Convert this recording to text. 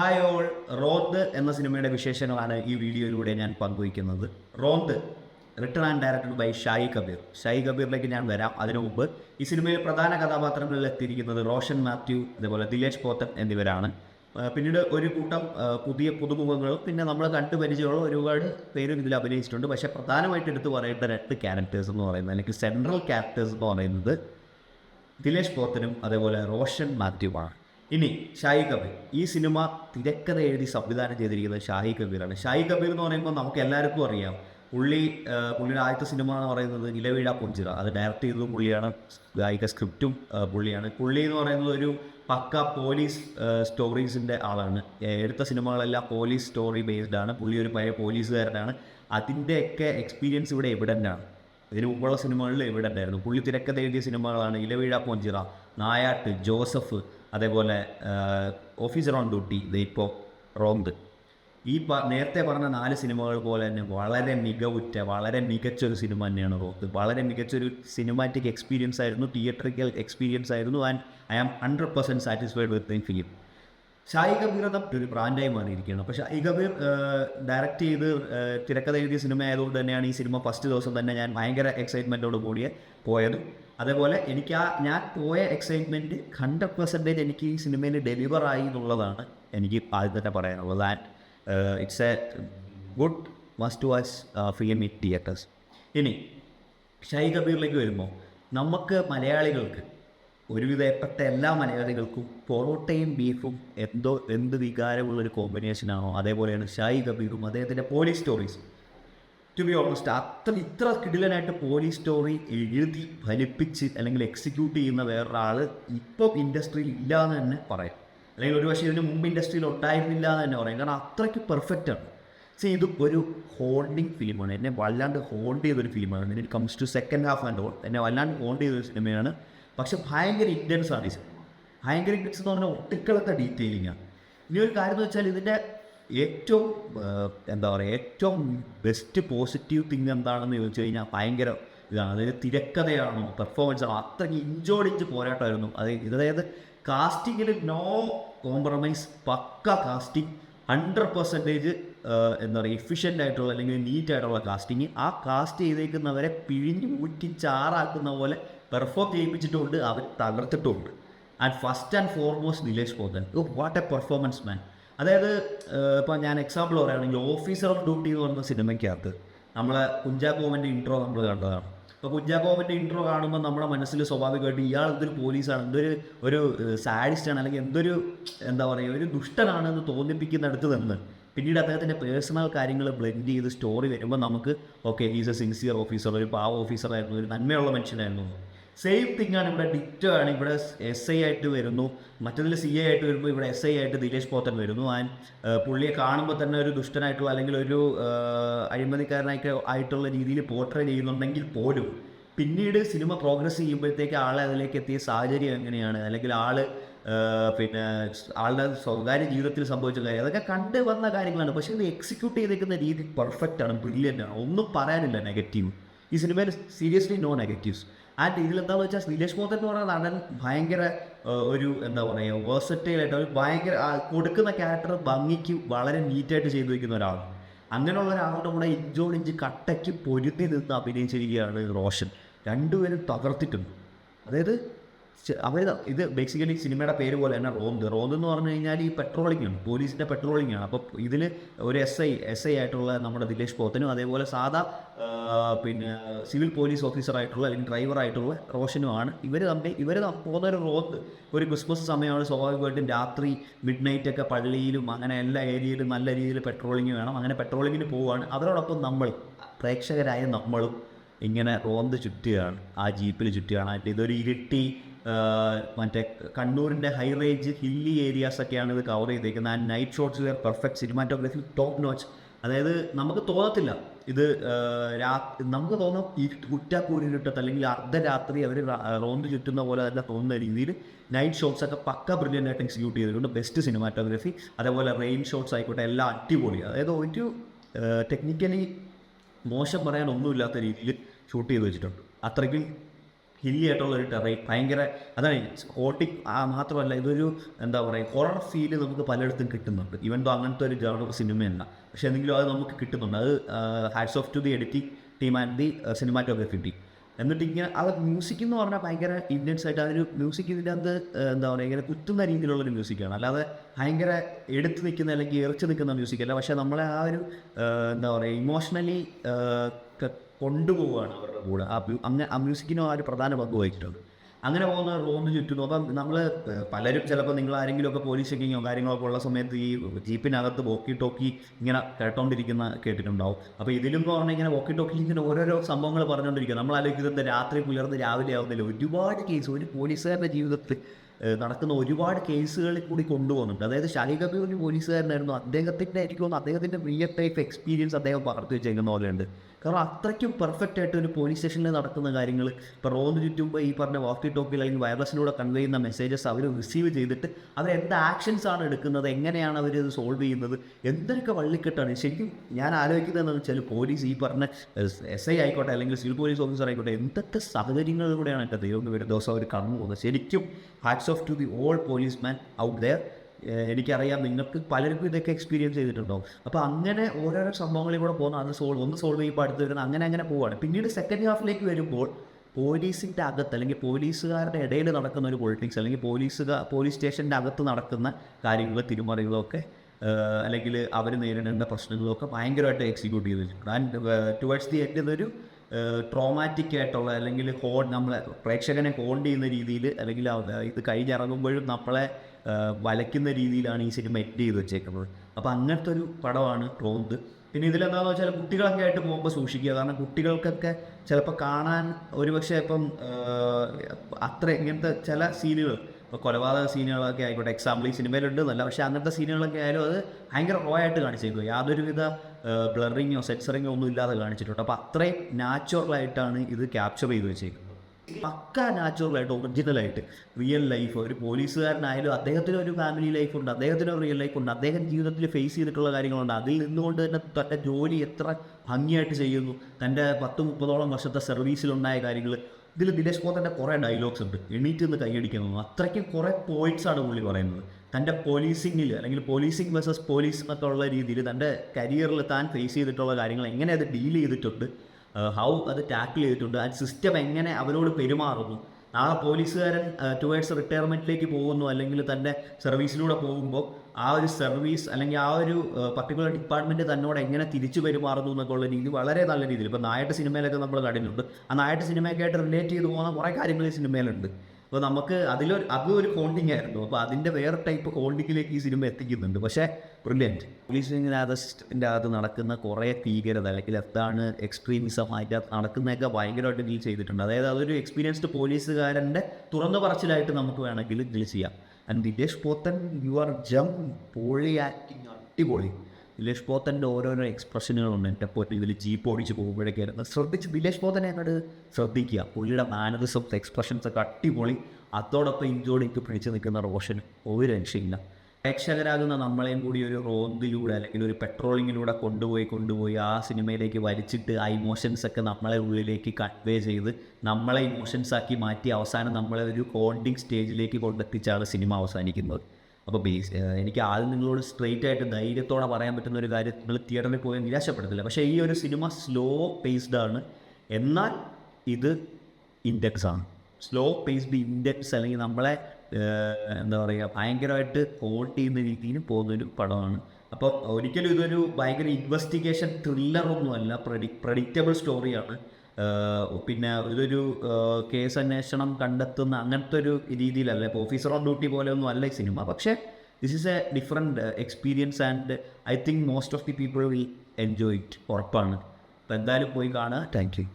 Hi all റോന്ത് എന്ന സിനിമയുടെ വിശേഷങ്ങളാണ് ഈ വീഡിയോയിലൂടെ ഞാൻ പങ്കുവയ്ക്കുന്നത്. Ronth written and directed by Shahi Kabir. Shahi കബീറിലേക്ക് ഞാൻ വരാം. അതിനു മുമ്പ് ഈ സിനിമയിൽ പ്രധാന കഥാപാത്രങ്ങളിൽ എത്തിയിരിക്കുന്നത് റോഷൻ മാത്യു അതേപോലെ ദിലേഷ് പോത്തൻ എന്നിവരാണ്. പിന്നീട് ഒരു കൂട്ടം പുതിയ പുതുമുഖങ്ങളും പിന്നെ നമ്മൾ കണ്ടു പരിചയമുള്ള ഒരുപാട് പേരും ഇതിൽ അഭിനയിച്ചിട്ടുണ്ട്. പക്ഷേ പ്രധാനമായിട്ട് എടുത്തു പറയേണ്ട രണ്ട് ക്യാരക്ടേഴ്സ് എന്ന് പറയുന്നത് അല്ലെങ്കിൽ സെൻട്രൽ ക്യാരക്ടേഴ്സ് എന്ന് പറയുന്നത് ദിലേഷ് പോത്തനും അതേപോലെ റോഷൻ മാത്യുവാണ്. ഇനി ഷാഹി കബീർ. ഈ സിനിമ തിരക്കഥ എഴുതി സംവിധാനം ചെയ്തിരിക്കുന്നത് ഷാഹി കബീറാണ്. ഷാഹി കബീർ എന്ന് പറയുമ്പോൾ നമുക്ക് എല്ലാവർക്കും അറിയാം. പുള്ളി പുള്ളിയുടെ ആദ്യത്തെ സിനിമ എന്ന് പറയുന്നത് ഇലവീഴ പൊഞ്ചിറ. അത് ഡയറക്റ്റ് ചെയ്തതും പുള്ളിയാണ്. ഗായിക സ്ക്രിപ്റ്റും പുള്ളിയാണ്. പുള്ളി എന്ന് പറയുന്നത് ഒരു പക്ക പോലീസ് സ്റ്റോറീസിന്റെ ആളാണ്. എടുത്ത സിനിമകളെല്ലാം പോലീസ് സ്റ്റോറി ബേസ്ഡ് ആണ്. പുള്ളി ഒരു പഴയ പോലീസുകാരനാണ്. അതിന്റെയൊക്കെ എക്സ്പീരിയൻസ് ഇവിടെ എവിഡന്റ് ആണ്. ഇതിന് മുമ്പുള്ള സിനിമകളിൽ എവിഡന്റ് പുള്ളി തിരക്കഥ എഴുതിയ സിനിമകളാണ് ഇലവീഴ പോഞ്ചിറ. നായാട്ട് ജോസഫ് അതേപോലെ ഓഫീസർ ഓൺ ഡ്യൂട്ടി ദ ഇപ്പോൾ റോന്ത് ഈ നേരത്തെ പറഞ്ഞ നാല് സിനിമകൾ പോലെ തന്നെ വളരെ മികവുറ്റ വളരെ മികച്ചൊരു സിനിമ തന്നെയാണ് റോത്ത് വളരെ മികച്ചൊരു സിനിമാറ്റിക് എക്സ്പീരിയൻസ് ആയിരുന്നു തിയേറ്ററിക്കൽ എക്സ്പീരിയൻസ് ആയിരുന്നു and I am hundred percent satisfied with the film Shahi എന്ന ഒരു ബ്രാൻഡായി മാറിയിരിക്കുകയാണ്. അപ്പോൾ ഷായി കബീർ ഡയറക്റ്റ് ചെയ്ത് തിരക്കഥ എഴുതിയ സിനിമ ആയതുകൊണ്ട് തന്നെയാണ് ഈ സിനിമ ഫസ്റ്റ് ദിവസം തന്നെ ഞാൻ ഭയങ്കര എക്സൈറ്റ്മെന്റോട് കൂടിയ പോയത്. അതേപോലെ എനിക്ക് ആ ഞാൻ പോയ എക്സൈറ്റ്മെന്റ് ഹൺഡ്രഡ് പെർസെന്റേജ് എനിക്ക് ഈ സിനിമയിൽ ഡെലിവർ ആയി എന്നുള്ളതാണ് എനിക്ക് ആദ്യം തന്നെ പറയാനുള്ളത്. And it's a good must watch film in theatres ഇനി ഷായി കബീറിലേക്ക് വരുമ്പോൾ നമുക്ക് മലയാളികൾക്ക് ഒരുവിധപ്പെട്ട എല്ലാ മലയാളികൾക്കും പൊറോട്ടയും ബീഫും എന്തോ എന്ത് വികാരമുള്ളൊരു കോമ്പിനേഷനാണോ അതേപോലെയാണ് ഷായി കബീറും അദ്ദേഹത്തിന്റെ police stories. To be almost അത്ര ഇത്ര കിടിലനായിട്ട് പോലീസ് സ്റ്റോറി എഴുതി ഫലിപ്പിച്ച് അല്ലെങ്കിൽ എക്സിക്യൂട്ട് ചെയ്യുന്ന വേറൊരാൾ ഇപ്പം ഇൻഡസ്ട്രിയിൽ ഇല്ല എന്ന് തന്നെ പറയാം. അല്ലെങ്കിൽ ഒരു പക്ഷേ ഇതിന് മുമ്പ് ഇൻഡസ്ട്രിയിൽ ഉണ്ടായിരുന്നില്ല എന്ന് തന്നെ പറയാം. കാരണം അത്രയ്ക്ക് പെർഫെക്റ്റ് ആണ്. സി ഇത് ഒരു ഹോൾഡിങ് ഫിലിമാണ് എന്നെ വല്ലാണ്ട് ഹോൾഡ് ചെയ്തൊരു ഫിലിമാണ് it comes to second half and all എന്നെ വല്ലാണ്ട് ഹോൾഡ് ചെയ്തൊരു സിനിമയാണ് പക്ഷെ ഭയങ്കര ഇന്റൻസ് ആണ് ഈ ഭയങ്കര ഇന്റൻസ് എന്ന് പറഞ്ഞാൽ ഒട്ടിക്കളത്തെ ഡീറ്റെയിലിങ്ങാണ് ഇനി ഒരു കാര്യം എന്ന് വെച്ചാൽ ഇതിന്റെ ഏറ്റവും എന്താ പറയുക ഏറ്റവും ബെസ്റ്റ് പോസിറ്റീവ് തിങ് എന്താണെന്ന് ചോദിച്ചു കഴിഞ്ഞാൽ ഭയങ്കര ഇതാണ്. അതായത് തിരക്കഥയാണോ പെർഫോമൻസ് ആണോ അത്രയ്ക്ക് ഇഞ്ചോടിഞ്ച് പോരാട്ടമായിരുന്നു. അത് അതായത് കാസ്റ്റിങ്ങിൽ no compromise pakka casting hundred percentage എന്താ പറയുക എഫിഷ്യന്റ് ആയിട്ടുള്ള അല്ലെങ്കിൽ നീറ്റ് ആയിട്ടുള്ള കാസ്റ്റിങ് ആ കാസ്റ്റ് ചെയ്തേക്കുന്നവരെ പിഴിഞ്ഞ് ഊറ്റി ചാറാക്കുന്ന പോലെ പെർഫോം ചെയ്യിപ്പിച്ചിട്ടുമുണ്ട് അവർ തകർത്തിട്ടുമുണ്ട് and first and foremost Nilesh Pothan what a performance man അതായത് ഇപ്പോൾ ഞാൻ എക്സാമ്പിൾ പറയുകയാണെങ്കിൽ ഓഫീസർ ഓഫ് ഡ്യൂട്ടി എന്ന് പറയുന്ന സിനിമയ്ക്കകത്ത് നമ്മളെ കുഞ്ചാക്കോവന്റെ ഇൻട്രോ നമ്മൾ കണ്ടതാണ്. അപ്പോൾ കുഞ്ചാക്കോവന്റെ ഇൻട്രോ കാണുമ്പോൾ നമ്മുടെ മനസ്സിൽ സ്വാഭാവികമായിട്ട് ഇയാൾ എന്തൊരു പോലീസാണ് എന്തൊരു ഒരു സാഡിസ്റ്റാണ് അല്ലെങ്കിൽ എന്തൊരു എന്താ പറയുക ഒരു ദുഷ്ടനാണ് എന്ന് തോന്നിപ്പിക്കുന്നിടത്ത് നിന്ന് പിന്നീട് അദ്ദേഹത്തിന്റെ പേഴ്സണൽ കാര്യങ്ങൾ ബ്ലെൻഡ് ചെയ്ത് സ്റ്റോറി വരുമ്പോൾ നമുക്ക് okay is a sincere officer ഒരു പാവ ഓഫീസറായിരുന്നു ഒരു നന്മയുള്ള മനുഷ്യനായിരുന്നു. സെയിം തിങ് ആണ് ഇവിടെ ഡിറ്റോ ആണ്. ഇവിടെ എസ് ഐ ആയിട്ട് വരുന്നു. മറ്റതിൽ സി ഐ ആയിട്ട് വരുമ്പോൾ ഇവിടെ എസ് ഐ ആയിട്ട് ദിലേഷ് പോത്തൻ വരുന്നു. ആൻഡ് പുള്ളിയെ കാണുമ്പോൾ തന്നെ ഒരു ദുഷ്ടനായിട്ടോ അല്ലെങ്കിൽ ഒരു അഴിമതിക്കാരനായിട്ട് ആയിട്ടുള്ള രീതിയിൽ പോർട്രേ ചെയ്യുന്നുണ്ടെങ്കിൽ പോലും പിന്നീട് സിനിമ പ്രോഗ്രസ് ചെയ്യുമ്പോഴത്തേക്ക് ആളെ അതിലേക്ക് എത്തിയ സാഹചര്യം എങ്ങനെയാണ്? അല്ലെങ്കിൽ ആൾ പിന്നെ ആളുടെ സ്വകാര്യ ജീവിതത്തിൽ സംഭവിച്ച കാര്യം. അതൊക്കെ കണ്ട് വന്ന കാര്യങ്ങളാണ്. പക്ഷേ ഇത് എക്സിക്യൂട്ട് ചെയ്തേക്കുന്ന രീതി പെർഫെക്റ്റ് ആണ്. ബ്രില്യന്റ് ആണ്. ഒന്നും പറയാനില്ല നെഗറ്റീവ്. ഈ സിനിമയിൽ സീരിയസ്ലി നോ നെഗറ്റീവ്സ് ആൻഡ് എന്താണെന്ന് വെച്ചാൽ ശ്രീലേഷ് മോഹൻ എന്ന് പറയുന്ന നടൻ ഭയങ്കര ഒരു എന്താ പറയുക വേഴ്സറ്റൈലായിട്ട് ഒരു ഭയങ്കര കൊടുക്കുന്ന ക്യാരക്ടർ ഭംഗിക്ക് വളരെ നീറ്റായിട്ട് ചെയ്തു വയ്ക്കുന്ന ഒരാളാണ് അങ്ങനെയുള്ള ഒരാളുടെ കൂടെ ഇഞ്ചോടിഞ്ച് കട്ടയ്ക്ക് പൊരുത്തി നിന്ന് അഭിനയിച്ചിരിക്കുകയാണ് റോഷൻ. രണ്ടുപേരും തകർത്തിട്ടുണ്ട്. അതായത് അവർ ഇത് ബേസിക്കലി സിനിമയുടെ പേര് പോലെ തന്നെ റോന്ത്. റോന്ത് എന്ന് പറഞ്ഞു കഴിഞ്ഞാൽ ഈ പെട്രോളിംഗ് ആണ്. പോലീസിന്റെ പെട്രോളിംഗ് ആണ്. അപ്പോൾ ഇതിൽ ഒരു എസ് ഐ എസ് ഐ ആയിട്ടുള്ള നമ്മുടെ ദിലേഷ് പോത്തനും അതേപോലെ സാധാ പിന്നെ സിവിൽ പോലീസ് ഓഫീസറായിട്ടുള്ള അല്ലെങ്കിൽ ഡ്രൈവറായിട്ടുള്ള റോഷനുമാണ് ഇവർ തമ്മിൽ ഇവർ പോകുന്ന ഒരു റോത്ത് ഒരു ക്രിസ്മസ് സമയമാണ് സ്വാഭാവികമായിട്ടും രാത്രി മിഡ് നൈറ്റ് ഒക്കെ പള്ളിയിലും അങ്ങനെ എല്ലാ ഏരിയയിലും നല്ല രീതിയിൽ പെട്രോളിംഗ് വേണം. അങ്ങനെ പെട്രോളിങ്ങിന് പോവുകയാണ് അതോടൊപ്പം നമ്മൾ പ്രേക്ഷകരായ നമ്മളും ഇങ്ങനെ റോന്ത് ചുറ്റുകയാണ്. ആ ജീപ്പിൽ ചുറ്റുകയാണ്. ഇതൊരു ഇരുട്ടി മറ്റേ കണ്ണൂരിന്റെ ഹൈ റേഞ്ച് ഹില്ലി ഏരിയാസ് ഒക്കെയാണ് ഇത് കവർ ചെയ്തേക്കുന്നത്. And night shots were perfect cinematography top notch അതായത് നമുക്ക് തോന്നത്തില്ല. ഇത് രാ നമുക്ക് തോന്നും ഈ കുറ്റാക്കൂരിട്ടത്ത് അല്ലെങ്കിൽ അർദ്ധരാത്രി അവർ റോന്ത് ചുറ്റുന്ന പോലെ തന്നെ തോന്നുന്ന രീതിയിൽ നൈറ്റ് ഷോട്ട്സ് ഒക്കെ പക്ക ബ്രില്യന്റ് ആയിട്ട് എക്സിക്യൂട്ട് ചെയ്തിട്ടുണ്ട്. ബെസ്റ്റ് സിനിമാറ്റോഗ്രഫി അതേപോലെ റെയിൻ ഷോട്ട്സ് ആയിക്കോട്ടെ എല്ലാം അടിപൊളി. അതായത് ഒരു ടെക്നിക്കലി മോശം പറയാൻ ഒന്നുമില്ലാത്ത രീതിയിൽ ഷൂട്ട് ചെയ്ത് വെച്ചിട്ടുണ്ട്. അത്രയ്ക്കും ഹില്ലി ആയിട്ടുള്ള ഒരു ടെറൈൻ ഭയങ്കര അതാണ് സ്കോട്ടിക് മാത്രമല്ല ഇതൊരു എന്താ പറയുക ഹൊറർ ഫീൽ നമുക്ക് പലയിടത്തും കിട്ടുന്നുണ്ട്. ഇവൻ ദോ അങ്ങനത്തെ ഒരു ജാണർ സിനിമയല്ല പക്ഷെ എന്തെങ്കിലും അത് നമുക്ക് കിട്ടുന്നുണ്ട്. അത് hats off to the editing team and the cinematography team എന്നിട്ട് ഇങ്ങനെ അത് മ്യൂസിക് എന്ന് പറഞ്ഞാൽ ഭയങ്കര ഇൻഡൻസ് ആയിട്ട് അതൊരു മ്യൂസിക് ഇതിന്റെ അത് എന്താ പറയുക ഇങ്ങനെ കുത്തുന്ന രീതിയിലുള്ളൊരു മ്യൂസിക്കാണ് അല്ലാതെ ഭയങ്കര എടുത്ത് നിൽക്കുന്ന അല്ലെങ്കിൽ എറിച്ച് നിൽക്കുന്ന മ്യൂസിക്കല്ല പക്ഷേ നമ്മളെ ആ ഒരു എന്താ പറയുക ഇമോഷണലി കൊണ്ടുപോവുകയാണ് അവരുടെ കൂടെ. ആ അങ്ങനെ ആ മ്യൂസിക്കിനും ആ ഒരു പ്രധാന പങ്ക് വഹിച്ചിട്ടുണ്ട് അങ്ങനെ പോകുന്ന റോമിന് ചുറ്റുന്നു അപ്പം നമ്മൾ പലരും ചിലപ്പോൾ നിങ്ങൾ ആരെങ്കിലുമൊക്കെ പോലീസ് ചെക്കിങ്ങോ കാര്യങ്ങളൊക്കെ ഉള്ള സമയത്ത് ഈ ജീപ്പിനകത്ത് വോക്കി ടോക്കി ഇങ്ങനെ കേട്ടോണ്ടിരിക്കുന്ന കേട്ടിട്ടുണ്ടാവും. അപ്പോൾ ഇതിലും എന്ന് പറഞ്ഞാൽ ഇങ്ങനെ വോക്കി ടോക്കി ഇങ്ങനെ ഓരോരോ സംഭവങ്ങൾ പറഞ്ഞുകൊണ്ടിരിക്കുക നമ്മൾ ആലോചിക്കുന്നത് രാത്രി പുലർന്ന് രാവിലെ ആവുന്നില്ല ഒരുപാട് കേസ് ഒരു പോലീസുകാരുടെ ജീവിതത്തിൽ നടക്കുന്ന ഒരുപാട് കേസുകളിൽ കൂടി കൊണ്ടുപോകുന്നുണ്ട്. അതായത് ഷാഹി കബീർ ഒരു പോലീസുകാരനായിരുന്നു. അദ്ദേഹത്തിന്റെ എനിക്ക് തോന്നുന്നു അദ്ദേഹത്തിന്റെ റിയൽ ലൈഫ് എക്സ്പീരിയൻസ് അദ്ദേഹം പകർത്തി വെച്ചേക്കുന്ന പോലെയുണ്ട്. കാരണം അത്രയ്ക്കും പെർഫെക്റ്റ് ആയിട്ട് ഒരു പോലീസ് സ്റ്റേഷനിൽ നടക്കുന്ന കാര്യങ്ങൾ ഇപ്പോൾ റോന്ന് ചുറ്റുമ്പോൾ ഈ പറഞ്ഞ വാക്കി ടോക്കിൽ അല്ലെങ്കിൽ വയർലെസ്സിലൂടെ കൺവേ ചെയ്യുന്ന മെസ്സേജസ് അവർ റിസീവ് ചെയ്തിട്ട് അവർ എന്ത് ആക്ഷൻസ് ആണ് എടുക്കുന്നത് എങ്ങനെയാണ് അവർ ഇത് സോൾവ് ചെയ്യുന്നത് എന്തൊക്കെ വള്ളിക്കെട്ടാണ്. ശരിക്കും ഞാൻ ആലോചിക്കുന്നത് എന്താണെന്ന് വെച്ചാൽ പോലീസ് ഈ പറഞ്ഞ എസ് ഐ ആയിക്കോട്ടെ അല്ലെങ്കിൽ സിവിൽ പോലീസ് ഓഫീസർ ആയിക്കോട്ടെ എന്തൊക്കെ സാഹചര്യങ്ങളിലൂടെയാണ് എന്റെ ദൈവം ദിവസം അവർ കടന്നു പോകുന്നത് ശരിക്കും hats off to the all police man out there എനിക്കറിയാം. നിങ്ങൾക്ക് പലർക്കും ഇതൊക്കെ എക്സ്പീരിയൻസ് ചെയ്തിട്ടുണ്ടാവും അപ്പോൾ അങ്ങനെ ഓരോരോ സംഭവങ്ങളിൽ കൂടെ പോകുന്ന അന്ന് സോൾവ് ഒന്ന് സോൾവ് ചെയ്യുമ്പോൾ അടുത്ത് വരുന്ന അങ്ങനെ അങ്ങനെ പോവാണ്. പിന്നീട് സെക്കൻഡ് ഹാഫിലേക്ക് വരുമ്പോൾ പോലീസിന്റെ അകത്ത് അല്ലെങ്കിൽ പോലീസുകാരുടെ ഇടയിൽ നടക്കുന്ന ഒരു പൊളിറ്റിക്സ് അല്ലെങ്കിൽ പോലീസുകാർ പോലീസ് സ്റ്റേഷന്റെ അകത്ത് നടക്കുന്ന കാര്യങ്ങൾ തിരുമറികളൊക്കെ അല്ലെങ്കിൽ അവർ നേരിടേണ്ട പ്രശ്നങ്ങളൊക്കെ ഭയങ്കരമായിട്ട് എക്സിക്യൂട്ട് ചെയ്തിട്ടുണ്ട്. ആൻഡ് ടുവേർഡ്സ് ദി എൻഡ് ഇതൊരു ട്രോമാറ്റിക് ആയിട്ടുള്ള അല്ലെങ്കിൽ ഹോൺ നമ്മളെ പ്രേക്ഷകനെ ഹോൺ ചെയ്യുന്ന രീതിയിൽ അല്ലെങ്കിൽ ഇത് കഴിഞ്ഞിറങ്ങുമ്പോഴും നമ്മളെ വലയ്ക്കുന്ന രീതിയിലാണ് ഈ സിനിമ എറ്റ് ചെയ്ത് വെച്ചേക്കുന്നത്. അപ്പോൾ അങ്ങനത്തെ ഒരു പടമാണ് റോന്ത്. പിന്നെ ഇതിലെന്താണെന്ന് വെച്ചാൽ കുട്ടികളൊക്കെ ആയിട്ട് പോകുമ്പോൾ സൂക്ഷിക്കുക. കാരണം കുട്ടികൾക്കൊക്കെ ചിലപ്പോൾ കാണാൻ ഒരുപക്ഷെ ഇപ്പം അത്ര ഇങ്ങനത്തെ ചില സീനുകൾ ഇപ്പോൾ കൊലപാതക സീനുകളൊക്കെ ആയിക്കോട്ടെ എക്സാമ്പിൾ ഈ സിനിമയിലുണ്ട് എന്നല്ല പക്ഷേ അങ്ങനത്തെ സീനുകളൊക്കെ ആയാലും അത് ഭയങ്കര റോ ആയിട്ട് കാണിച്ചേക്കും യാതൊരുവിധ ബ്ലറിങ്ങോ സെൻസറിങ്ങോ ഒന്നും ഇല്ലാതെ കാണിച്ചിട്ടുണ്ട്. അപ്പോൾ അത്രയും നാച്ചുറലായിട്ടാണ് ഇത് ക്യാപ്ചർ ചെയ്ത് വെച്ചേക്കുന്നത്. പക്ക നാച്ചുറലായിട്ട് ഒറിജിനലായിട്ട് റിയൽ ലൈഫ് ഒരു പോലീസുകാരനായാലും അദ്ദേഹത്തിന് ഒരു ഫാമിലി ലൈഫ് ഉണ്ട് അദ്ദേഹത്തിന് ഒരു റിയൽ ലൈഫ് ഉണ്ട് അദ്ദേഹം ജീവിതത്തിൽ ഫേസ് ചെയ്തിട്ടുള്ള കാര്യങ്ങളുണ്ട്. അതിൽ നിന്നുകൊണ്ട് തന്നെ തന്റെ ജോലി എത്ര ഭംഗിയായിട്ട് ചെയ്യുന്നു. തന്റെ പത്ത് മുപ്പതോളം വർഷത്തെ സർവീസിലുണ്ടായ കാര്യങ്ങൾ ഇതിൽ ദിനേശ് പോത്തന്റെ കുറേ ഡയലോഗ്സ് ഉണ്ട്. എണീറ്റ് നിന്ന് കൈയടിക്കുന്നു. അത്രയ്ക്കും കുറേ പോയിന്റ്സ് ആണ് പുള്ളി പറയുന്നത്. തന്റെ പോലീസിങ്ങിൽ അല്ലെങ്കിൽ പോലീസിങ് വേഴ്സസ് പോലീസ് എന്നൊക്കെ ഉള്ള രീതിയിൽ തന്റെ കരിയറിൽ താൻ ഫേസ് ചെയ്തിട്ടുള്ള കാര്യങ്ങൾ എങ്ങനെ അത് ഡീൽ ചെയ്തിട്ടുണ്ട്. ഹൗ അത് ടാക്കിൾ ചെയ്തിട്ടുണ്ട്. ആ സിസ്റ്റം എങ്ങനെ അവരോട് പെരുമാറുന്നു. നാളെ പോലീസുകാരൻ ടുവേഡ്സ് റിട്ടയർമെന്റിലേക്ക് പോകുന്നു അല്ലെങ്കിൽ തന്റെ സർവീസിലൂടെ പോകുമ്പോൾ ആ ഒരു സർവീസ് അല്ലെങ്കിൽ ആ ഒരു പർട്ടിക്കുലർ ഡിപ്പാർട്ട്മെന്റ് തന്നോട് എങ്ങനെ തിരിച്ചു പെരുമാറുന്നു എന്നൊക്കെ ഉള്ള രീതി വളരെ നല്ല രീതിയിൽ. ഇപ്പോൾ നായട്ട് സിനിമയിലൊക്കെ നമ്മൾ കണ്ടിട്ടുണ്ട്. ആ നായട്ട് സിനിമയൊക്കെ ആയിട്ട് റിലേറ്റ് ചെയ്ത് പോകുന്ന കുറേ കാര്യങ്ങൾ ഈ സിനിമയിലുണ്ട്. അപ്പോൾ നമുക്ക് അതിലൊരു അതും ഒരു ഹോണ്ടിങ് ആയിരുന്നു. അപ്പോൾ അതിന്റെ വേറെ ടൈപ്പ് ഹോണ്ടിങ്ങിലേക്ക് ഈ സിനിമ എത്തിക്കുന്നുണ്ട്. പക്ഷേ ബ്രില്യന്റ് അകത്ത് സിസ്റ്റത്തിന്റെ അകത്ത് നടക്കുന്ന കുറേ ഭീകരത അല്ലെങ്കിൽ എന്താണ് എക്സ്ട്രീമിസം അതിന്റെ നടക്കുന്നതൊക്കെ ഭയങ്കരമായിട്ട് ഡീൽ ചെയ്തിട്ടുണ്ട്. അതായത് അതൊരു എക്സ്പീരിയൻസ്ഡ് പോലീസുകാരന്റെ തുറന്നു പറച്ചിലായിട്ട് നമുക്ക് വേണമെങ്കിൽ ഡീൽ ചെയ്യാം. And Dinesh Pothan you are gem poly acting അടിപൊളി. ദിലേഷ് പോത്തന്റെ ഓരോരോ എക്സ്പ്രഷനുകളുണ്ട്. എന്റെ പോയിട്ട് ഇതിൽ ജീപ്പ് ഓടിച്ച് പോകുമ്പോഴൊക്കെ ആയിരുന്നു. ശ്രദ്ധിച്ച് ദിലേഷ് പോത്തനെ അങ്ങോട്ട് ശ്രദ്ധിക്കുക. പുള്ളിയുടെ മാനറിസംസ് എക്സ്പ്രഷൻസ് ഒക്കെ അടിപൊളി. അതോടൊപ്പം ഇഞ്ചോടിക്ക് പിടിച്ച് നിൽക്കുന്ന റോഷൻ ഒരു രക്ഷയില്ല. പ്രേക്ഷകരാകുന്ന നമ്മളെയും കൂടി ഒരു റോന്തിലൂടെ അല്ലെങ്കിൽ ഒരു പെട്രോളിങ്ങിലൂടെ കൊണ്ടുപോയി കൊണ്ടുപോയി ആ സിനിമയിലേക്ക് വലിച്ചിട്ട് ആ ഇമോഷൻസ് ഒക്കെ നമ്മളെ ഉള്ളിലേക്ക് കൺവേ ചെയ്ത് നമ്മളെ ഇമോഷൻസ് ആക്കി മാറ്റി അവസാനം നമ്മളെ ഒരു ഹോണ്ടിങ് സ്റ്റേജിലേക്ക് കൊണ്ടെത്തിച്ചാണ് സിനിമ അവസാനിക്കുന്നത്. അപ്പോൾ ബേസ് എനിക്ക് ആദ്യം നിങ്ങളോട് സ്ട്രെയിറ്റ് ആയിട്ട് ധൈര്യത്തോടെ പറയാൻ പറ്റുന്ന ഒരു കാര്യം നിങ്ങൾ തിയേറ്ററിൽ പോയി നിരാശപ്പെടത്തില്ല പക്ഷേ ഈ ഒരു സിനിമ സ്ലോ പേസ്ഡ് ആണ്. എന്നാൽ ഇത് ഇൻഡെക്സ് ആണ്. സ്ലോ പേസ്ഡ് ഇൻഡെക്സ് അല്ലെങ്കിൽ നമ്മളെ എന്താ പറയുക ഭയങ്കരമായിട്ട് ഹോൾഡ് ചെയ്യുന്ന രീതിയിൽ പോകുന്നൊരു പടമാണ്. അപ്പോൾ ഒരിക്കലും ഇതൊരു ഭയങ്കര ഇൻവെസ്റ്റിഗേഷൻ ത്രില്ലറൊന്നുമല്ല പ്രഡി പ്രഡിക്റ്റബിൾ സ്റ്റോറിയാണ് പിന്നെ ഇതൊരു കേസ് അന്വേഷണം കണ്ടെത്തുന്ന അങ്ങനത്തെ ഒരു രീതിയിലല്ല. ഇപ്പോൾ ഓഫീസർ ഓൺ ഡ്യൂട്ടി പോലെ ഒന്നും അല്ല ഈ സിനിമ. പക്ഷേ this is a different experience and I think most of the people will enjoy it ഉറപ്പാണ്. അപ്പോൾ എന്തായാലും പോയി കാണുക. Thank you